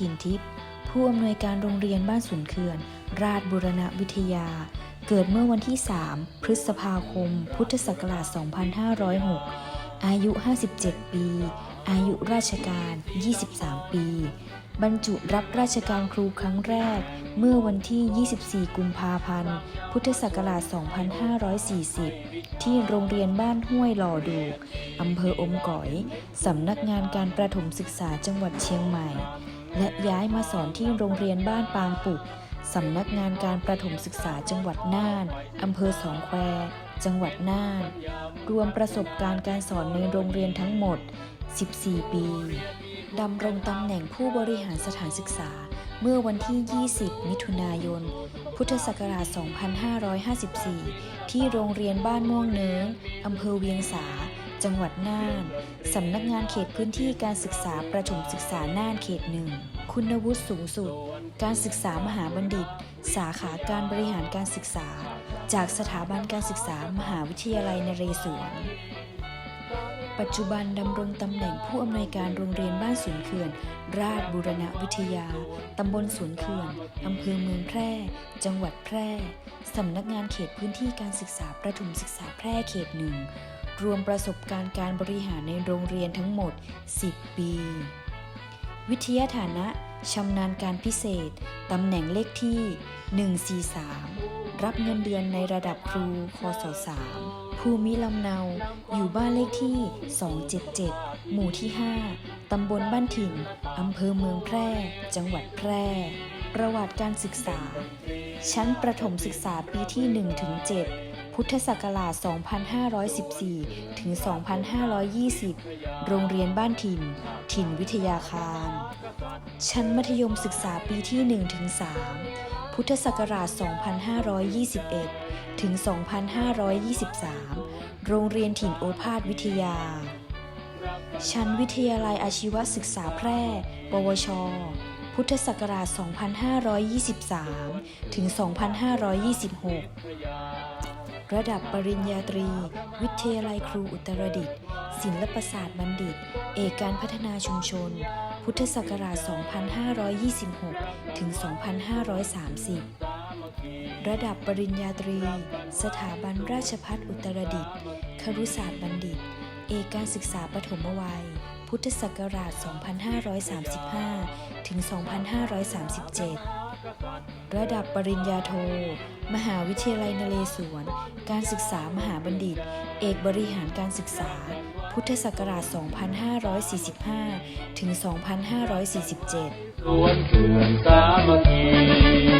ถิ่นทิพย์ผู้อำนวยการโรงเรียนบ้านสุนเขื่อน ราชบุรณวิทยา เกิดเมื่อวันที่ 3 พฤษภาคม พุทธศักราช 2506 อายุ 57 ปี อายุราชการ 23 ปี บรรจุรับราชการครูครั้งแรก เมื่อวันที่ 24 กุมภาพันธ์ พุทธศักราช 2540 ที่โรงเรียนบ้านห้วยหล่อดูอำเภออมก๋อย สำนักงานการประถมศึกษาจังหวัดเชียงใหม่ และย้ายมาสอนที่โรงเรียนบ้านปางปุกสำนักงานการประถมศึกษาจังหวัดน่าน อำเภอสองแคว จังหวัดน่าน รวมประสบการณ์การสอนในโรงเรียนทั้งหมด 14 ปีดำรงตำแหน่งผู้บริหารสถานศึกษาเมื่อวันที่ 20 มิถุนายน พุทธศักราช 2554 ที่โรงเรียนบ้านม่วงเนิ้งอำเภอเวียงสา จังหวัดน่าน สำนักงานเขตพื้นที่การศึกษาประถมศึกษาน่านเขตหนึ่ง คุณวุฒิสูงสุด การศึกษามหาบัณฑิต สาขาการบริหารการศึกษา จากสถาบันการศึกษามหาวิทยาลัยนเรศวร ปัจจุบันดำรงตำแหน่งผู้อำนวยการโรงเรียนบ้านสวนเขื่อน ราชบูรณวิทยา ตำบลสวนเขื่อน อำเภอเมืองแพร่ จังหวัดแพร่ สำนักงานเขตพื้นที่การศึกษาประถมศึกษาแพร่เขตหนึ่ง รวมประสบการณ์การบริหารในโรงเรียนทั้งหมด 10 ปี วิทยาฐานะชำนาญการพิเศษ ตำแหน่งเลขที่ 143 รับเงินเดือนในระดับครูคศ3ภูมิลำเนา อยู่บ้านเลขที่ 277 หมู่ที่ 5 ตำบลบ้านถิ่น อำเภอเมืองแพร่ จังหวัดแพร่ ประวัติการศึกษา ชั้นประถมศึกษาปีที่ 1-7 พุทธศักราช 2514 ถึง 2520 โรงเรียนบ้านถิ่น ถิ่นวิทยาคาร ชั้นมัธยมศึกษาปีที่ 1-3พุทธศักราช 2521 ถึง 2523 โรงเรียนถิ่นโอภาสวิทยา ชั้นวิทยาลัยอาชีวศึกษาแพร่ ปวช พุทธศักราช 2523 ถึง 2526 ระดับปริญญาตรี วิทยาลัยครูอุตรดิตถ์ศิลปศาสตร์บัณฑิต เอกการพัฒนาชุมชน พุทธศักราช 2526 ถึง 2530 ระดับปริญญาตรี สถาบันราชภัฏอุตรดิตถ์ครุศาสตร์บัณฑิต เอกการศึกษาปฐมวัย พุทธศักราช 2535 ถึง 2537 ระดับปริญญาโท มหาวิทยาลัยนเรศวร การศึกษามหาบัณฑิต เอกบริหารการศึกษา พุทธศักราช 2545 ถึง 2547